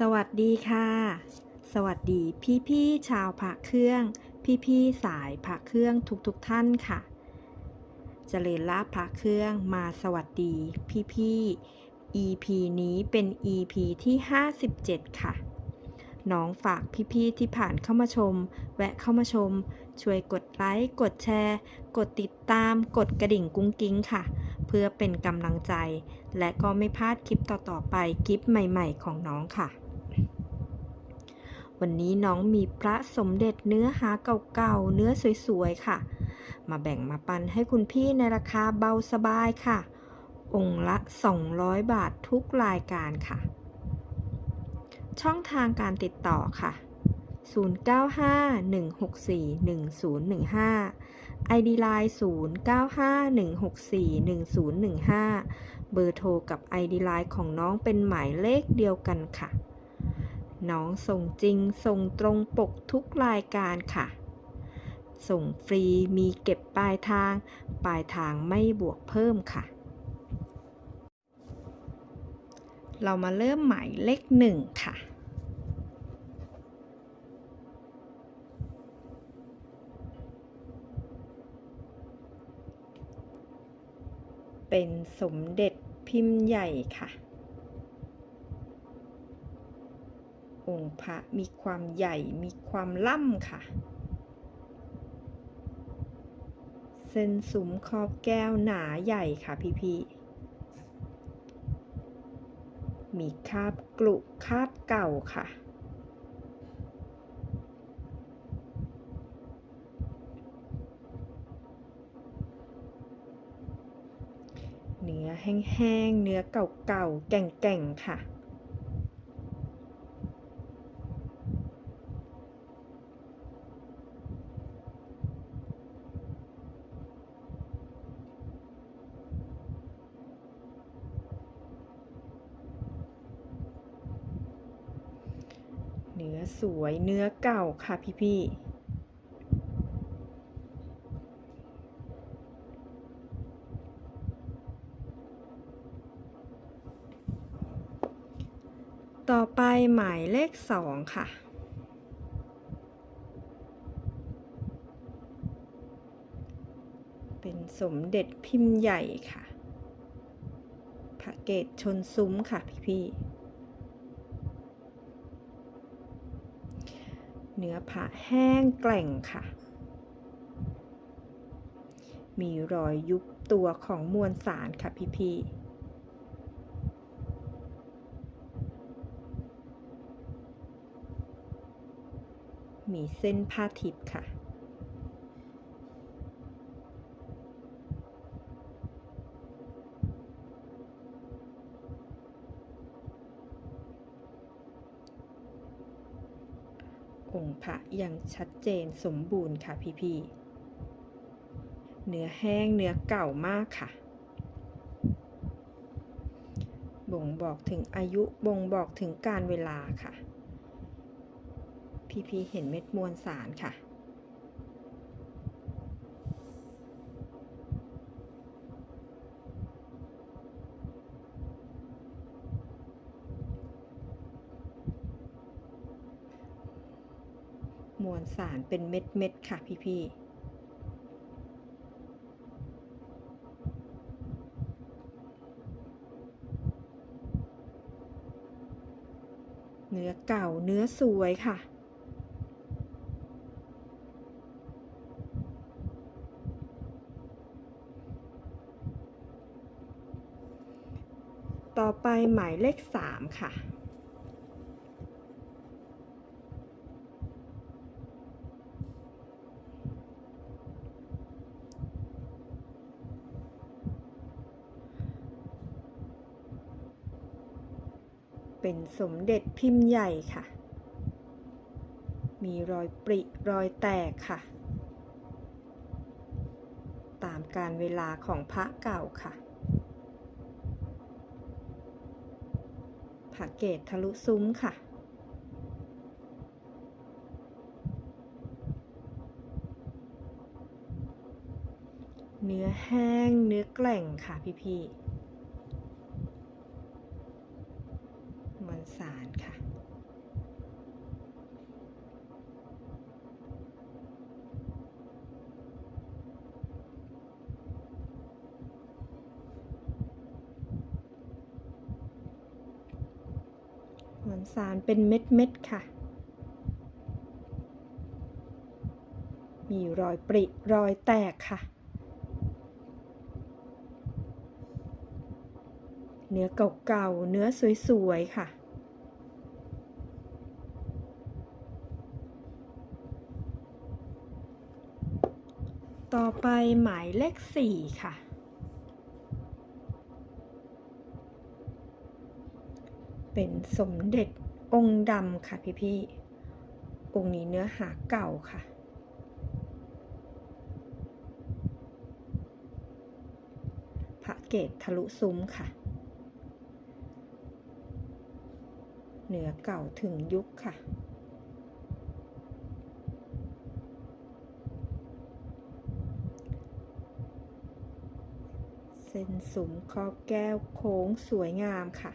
สวัสดีค่ะ สวัสดีพี่ๆชาวพระเครื่อง พี่ๆสายพระเครื่องทุกๆทท่านค่ะเจริญลาภพระเครื่องมาสวัสดีพี่ๆ EP นี้เป็น EP ที่ 57 ค่ะ น้องฝากพี่ๆที่ผ่านเข้ามาชม แวะเข้ามาชม ช่วยกดไลค์ กดแชร์ กดติดตาม กดกระดิ่งกุ้งกิ้งค่ะ เพื่อเป็นกำลังใจ และก็ไม่พลาดคลิปต่อๆไปคลิปใหม่ ๆ ของน้องค่ะ วันนี้น้องมีพระสมเด็จเนื้อหาเก่าๆ เนื้อสวยๆ ค่ะ มาแบ่งมาปันให้คุณพี่ในราคาเบาสบายค่ะ องค์ละ 200 บาททุกรายการค่ะ ช่องทางการติดต่อค่ะ 0951641015 ID Line 0951641015 เบอร์โทรกับ ID Line ของน้องเป็นหมายเลขเดียวกันค่ะ น้องส่งจริง ส่งตรงปกทุกรายการค่ะ ส่งฟรีมีเก็บปลายทาง ปลายทางไม่บวกเพิ่มค่ะ เรามาเริ่มหมายเลขหนึ่งค่ะเป็นสมเด็จพิมพ์ใหญ่ค่ะ องค์พระมีความใหญ่มีความล่ำค่ะ เส้นสุมขอบแก้วหนาใหญ่ค่ะพี่ๆ มีคาบกลุคาบเก่าค่ะเนื้อแห้งๆ เนื้อเก่าๆ แก่งๆ ค่ะ เนื้อส วยเนื้อเก่าค่ะพี่ๆต่อไปหมายเลขสองค่ะ เป็นสมเด็จพิมพ์ใหญ่ค่ะพระเกตชนซุ้มค่ะพี่ๆ เนื้อผาแห้งแกร่งค่ะ มีรอยยุบตัวของมวลสารค่ะพี่พี่มีเส้นผ้าทิพย์ค่ะ อย่างชัดเจนสมบูรณ์ค่ะพี่ๆ เนื้อแห้งเนื้อเก่ามากค่ะ บ่งบอกถึงอายุบ่งบอกถึงการเวลาค่ะ พี่พีเห็นเม็ดมวลสารค่ะ มวล สารเป็นเม็ดเม็ดๆค่ะพี่พี่เนื้อเก่าเนื้อสวยค่ะ ต่อไปหมายเลขสามค่ะ เป็นสมเด็จพิมพ์ใหญ่ค่ะ มีรอยปริรอยแตกค่ะ ตามการเวลาของพระเก่าค่ะผักเกตทะลุซุ้มค่ะเนื้อแห้งเนื้อแกล่งค่ะพี่ๆ มวลสารค่ะ สารเป็นเม็ดเม็ดๆค่ะ มีรอยปริรอยแตกค่ะ เนื้อเก่าๆ เนื้อสวยๆ ค่ะต่อไปหมายเลขสี่ค่ะ เป็น สมเด็จองค์ดำค่ะพี่ๆองค์นี้เนื้อหาเก่าค่ะ พระเกตทะลุซุ้มค่ะ เนื้อเก่าถึงยุคค่ะเส้นสุมคอบแก้วโค้งสวยงามค่ะ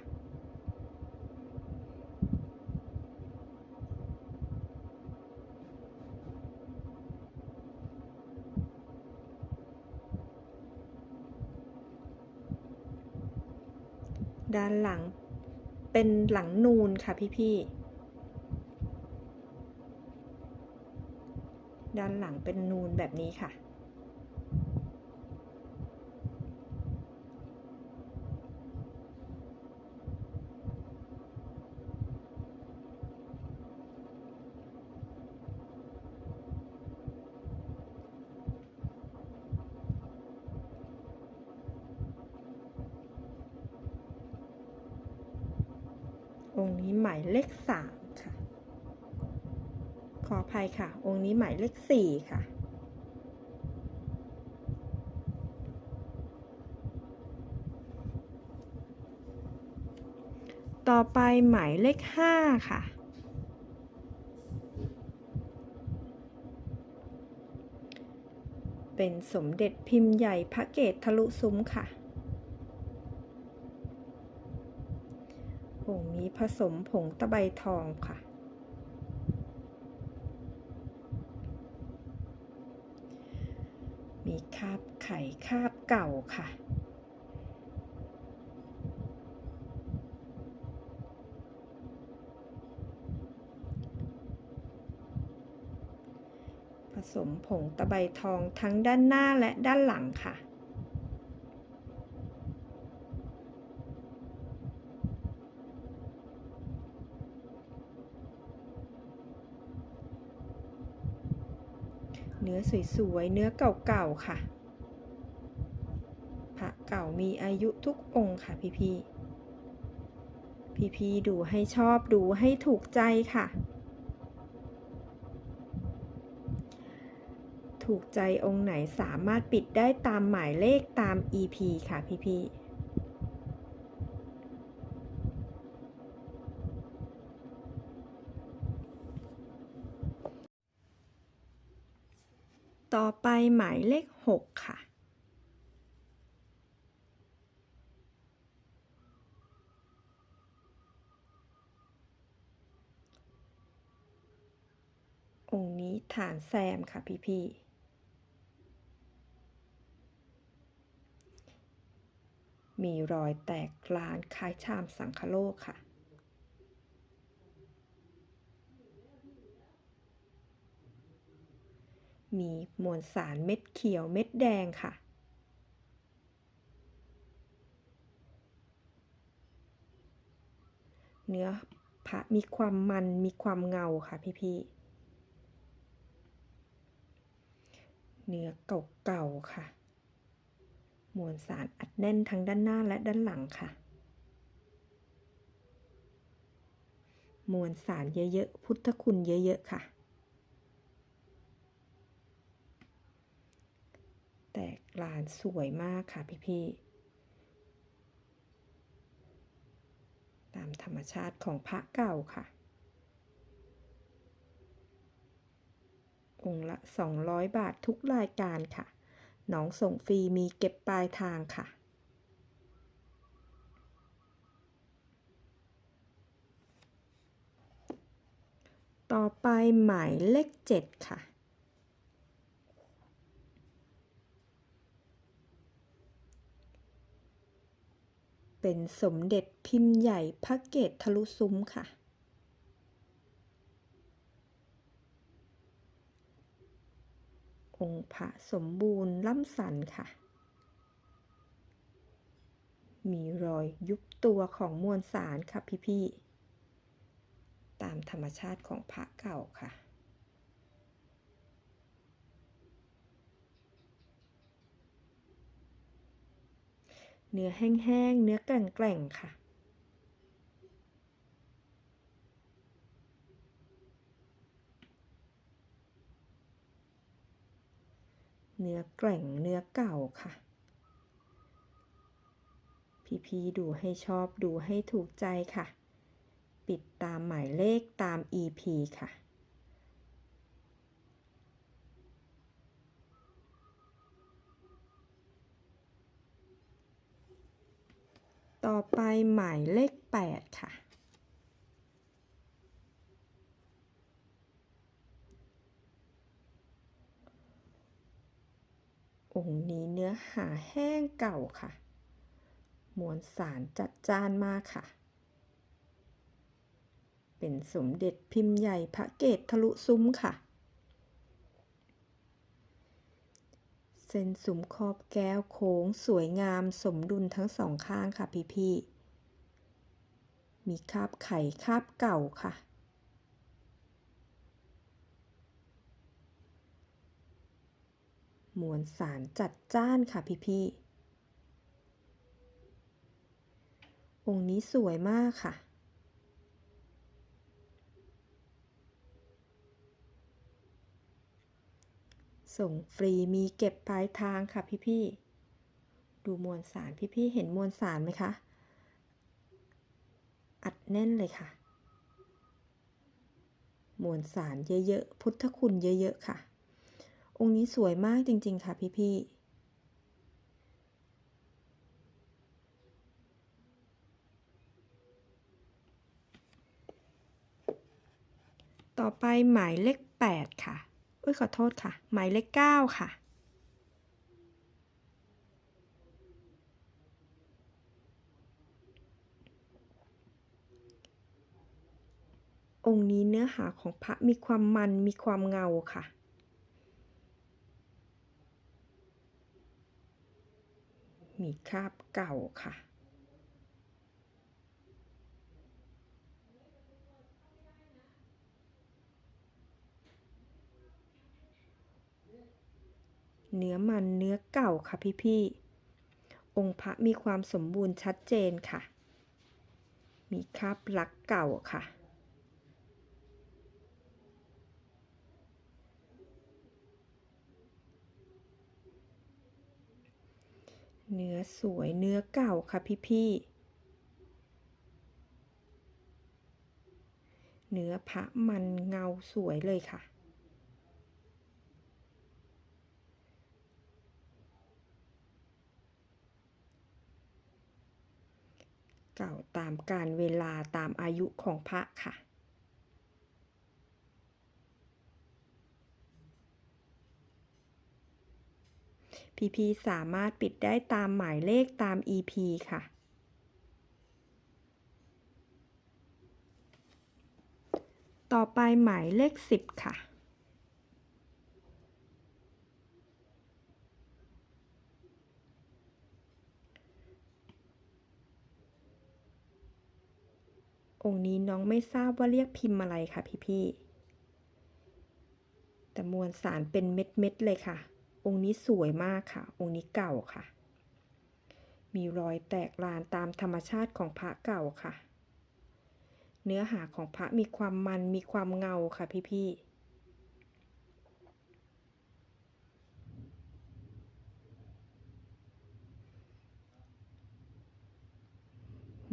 หลังเป็นหลังนูนค่ะพี่ๆ ด้านหลังเป็นนูนแบบนี้ค่ะ องค์นี้หมายเลขสามค่ะ ขออภัยค่ะ องค์นี้หมายเลขสี่ค่ะ ต่อไปหมายเลขห้าค่ะเป็นสมเด็จพิมพ์ใหญ่พระเกตทะลุซุ้มค่ะผงนี้ผสมผงตะไบทองค่ะ มีคาบไข่คาบเก่าค่ะ ผสมผงตะไบทองทั้งด้านหน้าและด้านหลังค่ะ เนื้อสวยๆ เนื้อเก่าๆ ค่ะ พระเก่ามีอายุทุกองค์ค่ะพี่ๆ พี่ๆ ดูให้ชอบดูให้ถูกใจค่ะ ถูกใจองค์ไหนสามารถปิดได้ตามหมายเลขตาม EP ค่ะพี่ๆ ต่อไปหมายเลขหกค่ะ องค์นี้ฐานแซมค่ะพี่ๆมีรอยแตกลานคล้ายชามสังคโลกค่ะ มีมวลสารเม็ดเขียวเม็ดแดงค่ะ เนื้อพระมีความมันมีความเงาค่ะพี่ๆ เนื้อเก่าๆค่ะ มวลสารอัดแน่นทั้งด้านหน้าและด้านหลังค่ะ มวลสารเยอะๆ พุทธคุณเยอะๆ ค่ะ แตกลานสวยมากค่ะพี่ๆ ตามธรรมชาติของพระเก่าค่ะ องค์ละ 200 บาททุกรายการค่ะ น้องส่งฟรีมีเก็บปลายทางค่ะต่อไปหมายเลข 7 ค่ะ เป็นสมเด็จพิมพ์ใหญ่พระเกตทะลุซุ้มค่ะ องค์พระสมบูรณ์ล่ำสันค่ะ มีรอยยุบตัวของมวลสารค่ะพี่ๆ ตามธรรมชาติของพระเก่าค่ะ เนื้อแห้งๆ เนื้อแกร่งๆ ค่ะ เนื้อแกร่ง เนื้อเก่าค่ะ พี่ๆ ดูให้ชอบดูให้ถูกใจค่ะ ปิดตามหมายเลขตาม EP ค่ะ ต่อไปหมายเลข 8 ค่ะ องค์นี้เนื้อหาแห้งเก่าค่ะ มวลสารจัดจ้านมากค่ะ เป็นสมเด็จพิมพ์ใหญ่พระเกตทะลุซุ้มค่ะ เส้นสุมขอบแก้วโค้งสวยงามสมดุลทั้งสองข้างค่ะพี่ๆมีคาบไข่คาบเก่าค่ะ มวลสารจัดจ้านค่ะพี่ๆองค์นี้สวยมากค่ะ ส่งฟรีมีเก็บปลายทางค่ะพี่ๆ ดูมวลสารพี่ๆ เห็นมวลสารไหมคะ อัดแน่นเลยค่ะ มวลสารเยอะๆ พุทธคุณเยอะๆ ค่ะ องค์นี้สวยมากจริงๆ ค่ะพี่ๆต่อไปหมายเลข 8 ค่ะ อุ้ยขอโทษค่ะ หมายเลข9ค่ะ องค์นี้เนื้อหาของพระมีความมันมีความเงาค่ะมีคราบเก่าค่ะ เนื้อมันเนื้อเก่าค่ะพี่ๆ องค์พระมีความสมบูรณ์ชัดเจนค่ะ มีคราบลักเก่าค่ะ เนื้อสวยเนื้อเก่าค่ะพี่ๆเนื้อพระมันเงาสวยเลยค่ะ เก่าตามการเวลาตามอายุของพระค่ะพีๆสามารถปิดได้ตามหมายเลขตาม EP ค่ะ ต่อไปหมายเลข 10 ค่ะ องค์นี้น้องไม่ทราบว่าเรียกพิมพ์อะไรค่ะพี่ๆ แต่มวลสารเป็นเม็ดๆเลยค่ะ องค์นี้สวยมากค่ะ องค์นี้เก่าค่ะ มีรอยแตกลานตามธรรมชาติของพระเก่าค่ะ เนื้อหาของพระมีความมันมีความเงาค่ะพี่ๆ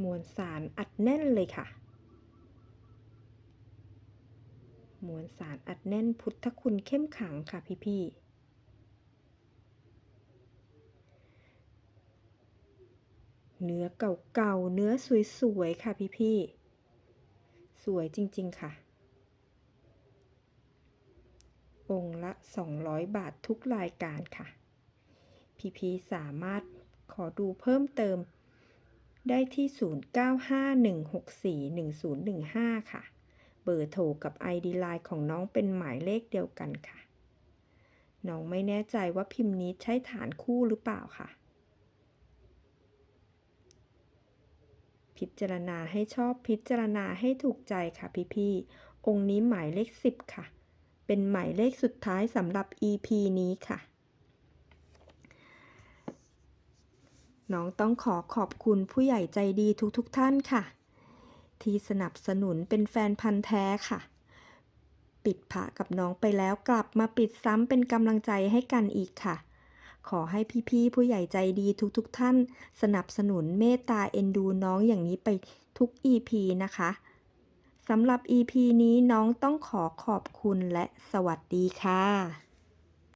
มวลสารอัดแน่นเลยค่ะ มวลสารอัดแน่นพุทธคุณเข้มขังค่ะพี่ๆเนื้อเก่าๆ เนื้อสวยๆ ค่ะพี่ๆ สวยจริงๆ ค่ะ องค์ละ 200 บาททุกรายการค่ะ พี่ๆ สามารถขอดูเพิ่มเติม ได้ที่ 0951641015 ค่ะ เบอร์โทรกับ ID ไลน์ของน้องเป็นหมายเลขเดียวกันค่ะ น้องไม่แน่ใจว่าพิมพ์นี้ใช่ฐานคู่หรือเปล่าค่ะ พิจารณาให้ชอบพิจารณาให้ถูกใจค่ะพี่ๆ องค์นี้หมายเลขสิบค่ะ เป็นหมายเลขสุดท้ายสำหรับ EP นี้ค่ะ น้องต้องขอขอบคุณผู้ใหญ่ใจดีทุกๆทท่านค่ะ ที่สนับสนุนเป็นแฟนพันธ์แท้ค่ะ ปิดพระกับน้องไปแล้วกลับมาปิดซ้ำเป็นกำลังใจให้กันอีกค่ะ ขอให้พี่ๆผู้ใหญ่ใจดีทุกๆทท่าน สนับสนุนเมตตาเอ็นดูน้องอย่างนี้ไปทุก EP นะคะสำหรับ EP นี้น้องต้องขอขอบคุณและสวัสดีค่ะ